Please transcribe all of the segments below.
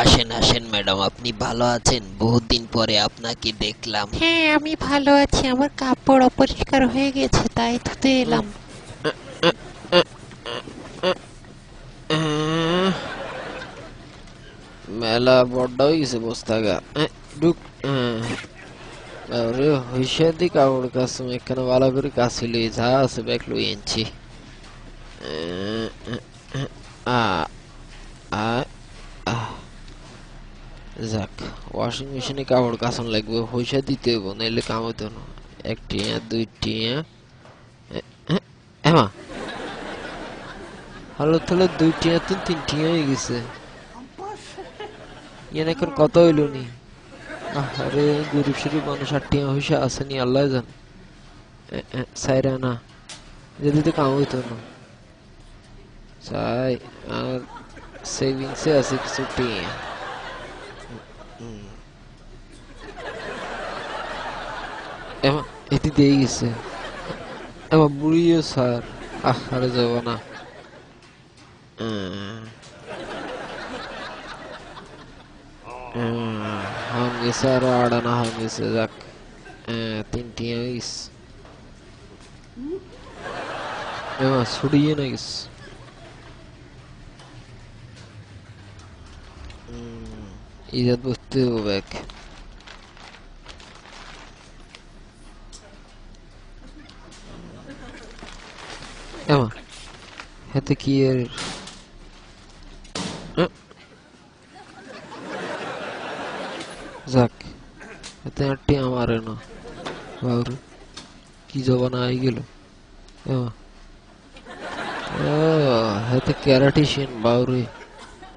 আসেন আসেন ম্যাডাম আপনি ভালো আছেন? বহুদিন পরে আপনাকে দেখলাম। হ্যাঁ আমি ভালো আছি। আমার কাপড় অপরিষ্কার হয়ে গেছে তাই ধুতে এলাম। মেলা বড্ড হয়ে গেছে বস্তাগা ঢুক। আরে হইসা দি কাপড় কাছে এখানে ভালো করে কাছে লই যা আছে ব্যাগ লই আনছি আ আহ। যাক ওয়াশিং মেশিনে কাপড় কাচন লাগবে, পয়সা দিতে নাইলে কাম হইতো না। এক টিয়া, দুই টিয়া। এমা। হলো তাহলে দুই টিয়া তিন তিন টিয়া হয়ে গেছে। ইয়ান এখন কত হইল নি। আরে, গরিব শরীফ মানুষ আর টিয়া হইসা আসেনি আল্লাহ জান। সাইরা না। যদি তো কাম হইতো না। চাই আর সেভিংসে আছে কিছু টিয়া। É uma evidência. É uma buria, sir. Ah, olha só, vou na. හම්ගේ සර ආඩන හමිසදක් තින්ටියයිස් මෙම සුඩියනයිස් Mm. Idę do tyłek. Ama. Hadi ki yer. Zak. එතන ටිය අමාරනවා. වවුරු. කීජෝ වනායි ගිලු. එම. ආ, හත කැරටිෂන් බවුරුයි.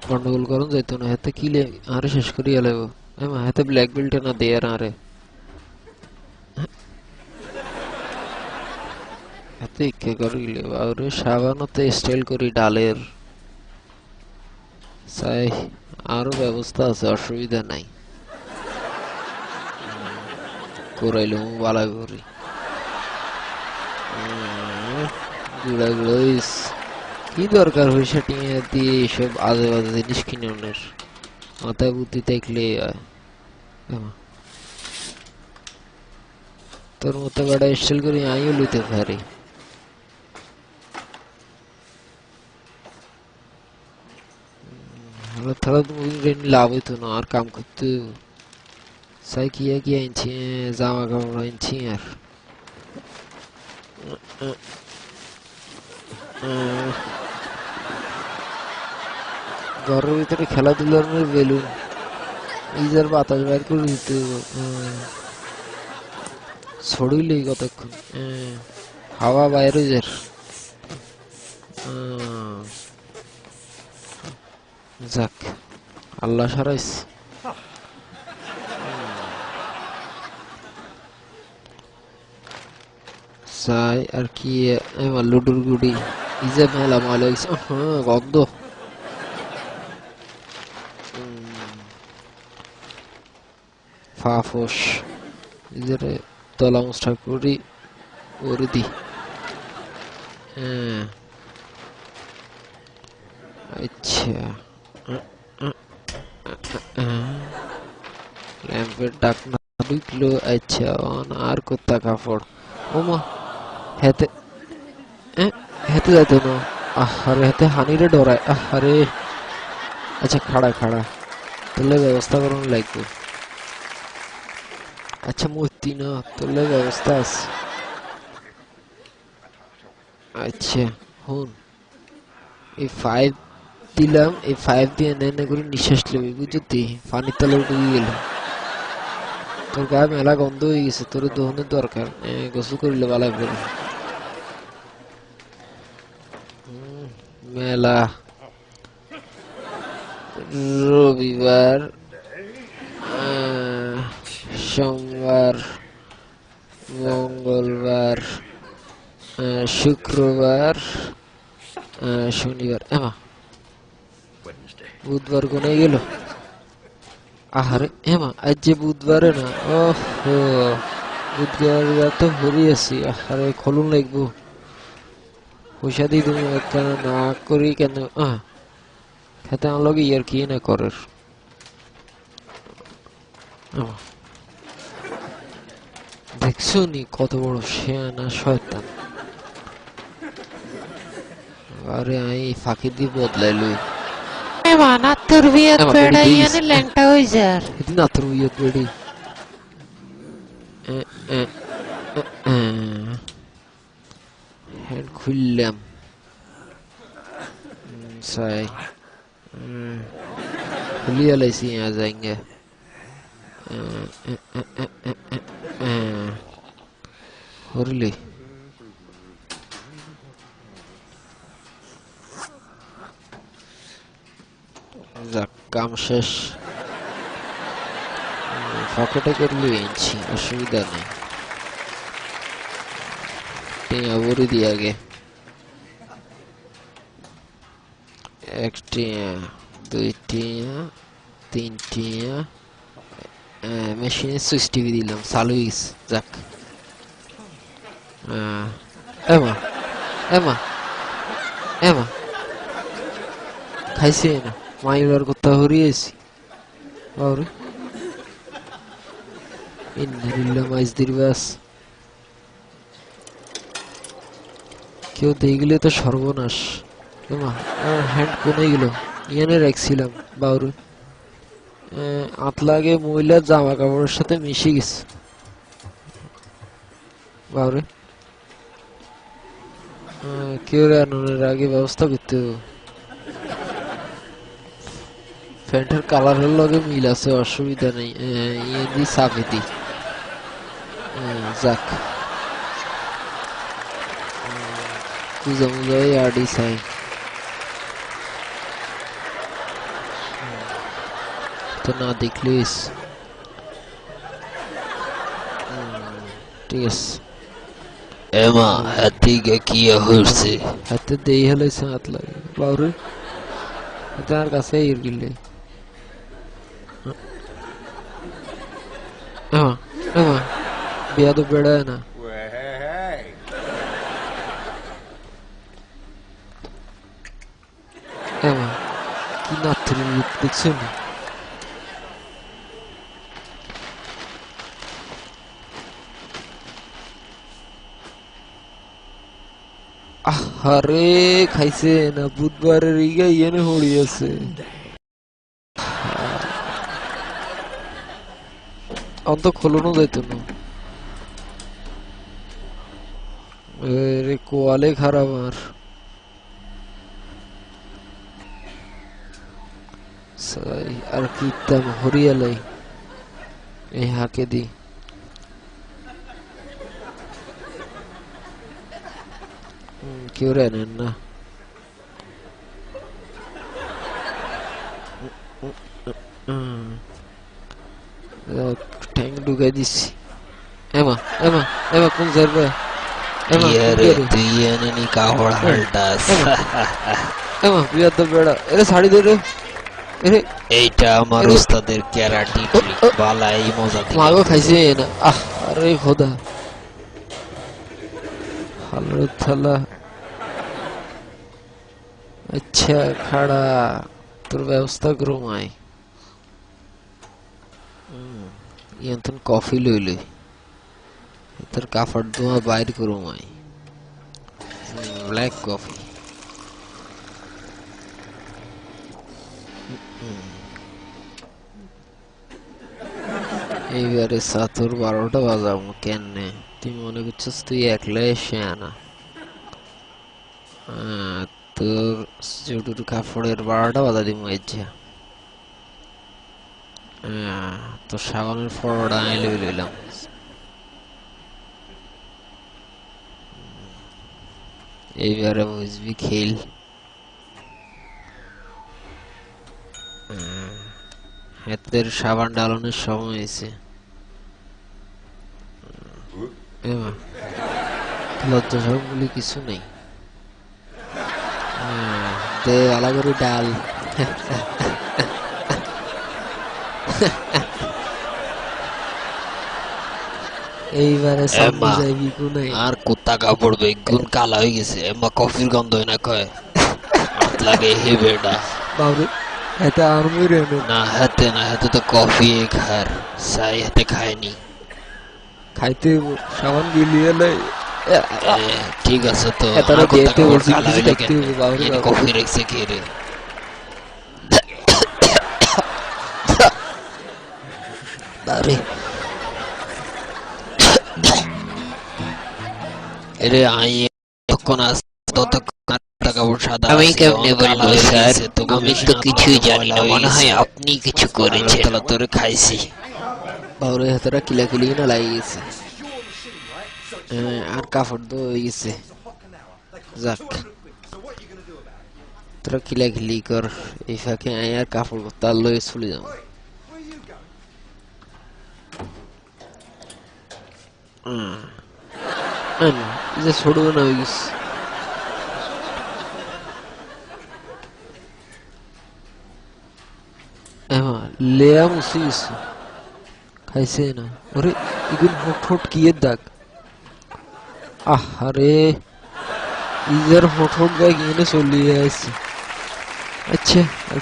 গন্ডগোল করুন, যাইতো না। হাতে কি লে আরে শেষ করিয়া লাগবো এমা হাতে ব্ল্যাক বেল্ট না দেয়ার আরে হাতে ইচ্ছে করিলে বাউরে সাবানতে স্টাইল করি ডালের। চাই, আরও ব্যবস্থা আছে, অসুবিধা নাই। করাইলে বালা করি গুড়া গুড়া। কি দরকার হয়েছে টিয়া দিয়ে এইসব আজে বাজে জিনিস কিনে ওনের মাথায় বুদ্ধি দেখলে তোর মতো বেড়া স্টাইল করে আমিও লইতে পারি। হলো তাহলে তো মুভিং লাভ হইতো না, আর কাম করতে। সাই কিয়া কি আনছি জামা কাপড় আনছি আর। ঘরের ভিতরে খেলাধুলার বেলুন ইজার বাতাস বাইর করে দিতে ছড়িলে কতক্ষণ হাওয়া বাইরে যার। যাক, আল্লাহ সারাইস। চাই আর কি, এবার লুডুর গুড়ি। ইজে মেলা মাল গন্ধ। মুষ্ঠা করি হ্যাঁ। আচ্ছা। ল্যাম্পের ডাক না আচ্ছা অন, আর কোথা কাপড়? ওমা, হেতে হেতে যাইতো না। আহারে, হেতে হানিরে ডরায়। আহারে। আচ্ছা খাড়া খাড়া। তোলে ব্যবস্থা করুন লাগবে আচ্ছা মূর্তি না তোলে ব্যবস্থা আছে। আচ্ছা হুন। এই ফাইভ দিলাম এই ফাইভ দিয়ে এনে এনে করে নিঃশ্বাস নেবে বুঝতি পানির তলে উঠে গেল তোর গায়ে মেলা গন্ধ হয়ে গেছে তোর দহনের দরকার। গোসল করিলে ভালো হুম, মেলা। রবিবার সোমবার, মঙ্গলবার শুক্রবার শনিবার। এমা, বুধবার কোনে গেল? আহারে, এমা আজ যে বুধবারে না, ওহ, বুধবার তো ভরি আছি আহারে, খলুন লাগবো। পয়সা দিয়ে তুমি না করি কেন? আহ খেতে আমার লগে ইয়ার কি না করার এমা। দেখছ নি কত বড় শেয়ানা শয়তান আরে আমি ফাঁকি দিয়ে বদলাই লই এ মানা তোর পেড়া ইয়ানে ল্যাংটা হয়ে যার এদিন না তোর ইয়ে বেড়ি খুললাম সাই খুলিয়া লাইছি আ যাইঙ্গে হরলি যাক কাম শেষ পকেটে করলে এনেছি অসুবিধা নেই টিয়া ভরে দিই আগে এক টিয়া দুই টিয়া, তিন টিয়া মেশিনে সুইচ টিভি দিলাম, চালু যাক। এমা এমা এমা। খাইছে না মাইবার কথা হরিয়েছি বাবরে। ইন্নালিল্লাহ মাইজদির ব্যাস কেউ দেখলে তো সর্বনাশ। এমা হ্যান্ড কোনে গেল? ইয়ানে রাখছিলাম বাউরে আত লাগে মহিলার জামা কাপড়ের সাথে মিশে গেছে। বাউরে কেউ রান্নার আগে ব্যবস্থা করতে হবে। প্যান্টের কালারের লগে মিল আছে, অসুবিধা নেই। ইয়ে দি চাপে দি। যাক। পূজা মুজাই আডি চাই তো না দেখলিস ঠিক আছে এমা হাতিকে কি হয়েছে হাতে দেই হলে হাত লাগে বাউরে হাতে আর কাছে ইর গিলে এমা এমা বিয়া তো বেড়ায় না এমা কি নাথুরি রূপ দেখছ না আরে খাইছে না, বুধবারের ইগা ইয়েনে হড়ি আছে। অন্ত খোলনো যাইত না। রে কোয়ালে খারাপ আর। আর কি তাম হরিয়ালাই এই হাকে দি। যাক, ঠ্যাং ঢুকাই দিচ্ছি এমা এমা এমা কোন যাবে এমা? তুই এনে নি কাপড় হালটাস এমা বিয়ার তো বেড়া এরে শাড়ি দে রে এরে এইটা আমার ওস্তাদের ক্যারাটি ট্রিক বালাই মজা মাগো খাইছে না আহ আরে খোদা হালো থালা আচ্ছা খাড়া তোর ব্যবস্থা করো মাই ইয়ান্তন কফি লইলে তোর কাপড় ধোয়া বাইর করো মাই ব্ল্যাক কফি এইবারে সাতুর বারোটা বাজাবো কেনে তুই মনে করছিস তুই একলা এসে আনা তোর জুটুর কাপড়ের বারোটা বাজা দিব ইচ্ছা তোর সাবানের ফটোটা আমি লই লইলাম। এইবারে বুঝবি খেল। হাতের সাবান ডালানোর সময় হয়েছে। এমা লজ্জা সরম বলে কিছু নেই। দে আলা করে ডাল। এইবারে আর কুত্তা কাপড় বেগুন কালা হয়ে গেছে। এমা কফির গন্ধ হয় না কয়? হাত লাগে হে বেটা। বাবরে এটা আর্মি রে না। হাতে না হাতে তো কফি খার সাই হাতে খায়নি। খাইতে সাবান গিলিয়ে লাই এ, ঠিক আছে তো। এতারা যেতে বলছি, কিছু দেখতে হবে, বাবরে কফি রেখেছে কে রে? আরে। এরে আই তখন আস ততক্ষণ হাতটা কাপড় সাদা আমি আছে, কেমনে বলব স্যার? আমি তো কিছুই তোমার জানি না মনে হয় আপনি কিছু করেছেন। তাহলে তোরে খাইছি। বাবরে হাতেরা কিলা কিলি না লাগে গেছে হ্যাঁ, আর কাপড় তো হয়ে গেছে। যাক। তোরা কিলি কর এই ফাঁকে আয় আর কাপড় তার লয়ে চলে যাও। যে ছোট না হয়ে গেছে। লেয়া মুসি খাইছে না। ওরে ইগুন হোট হোট কিয়ের দাগ? আহারে ইজার হোট দাগ এনে চলিয়ে আসছে আচ্ছা আর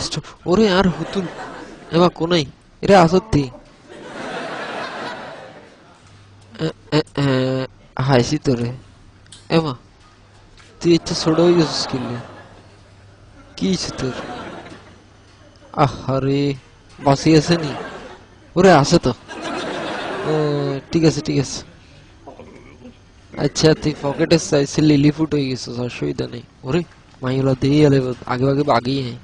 স্ট- ওরে, আর হুতুল এমা কোনাই? এরা আসত্তি। হাসি তোরে। এমা, তুই একটু ছোট হয়ে গেছিস কিনলে। কি তোর? আহারে বাসি আছে নি? ওরে আছে তো। ও, ঠিক আছে ঠিক আছে। আচ্ছা তুই পকেটে চাইছে লিলি ফুট হয়ে গেছে অসুবিধা নেই। ওরে মাইগুলা দিয়ে এলে আগে আগে আগেই হ্যাঁ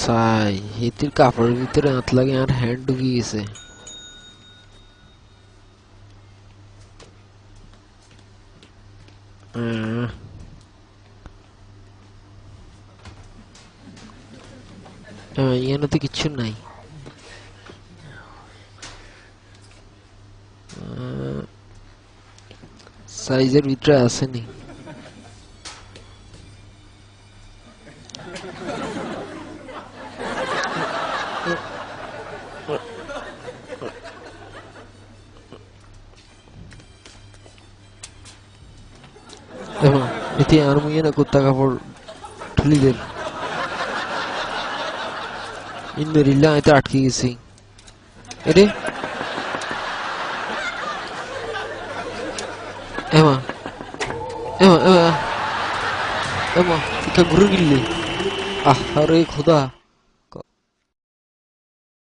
সাই হিতির কাপড়ের ভিতরে হাত লাগে আর হ্যান্ড ঢুকে গেছে। এখানে তো কিচ্ছু নাই। সাইজের ভিতরে আসেনি। এতে আর মুইয়ে কুত্তা কাপড় ঠুলিদের ইন্দের ইল্লা এতে আটকে গেছি এরে এমা এমা এমা এমা টিকা ঘুরে গিললি আহ আরে খোদা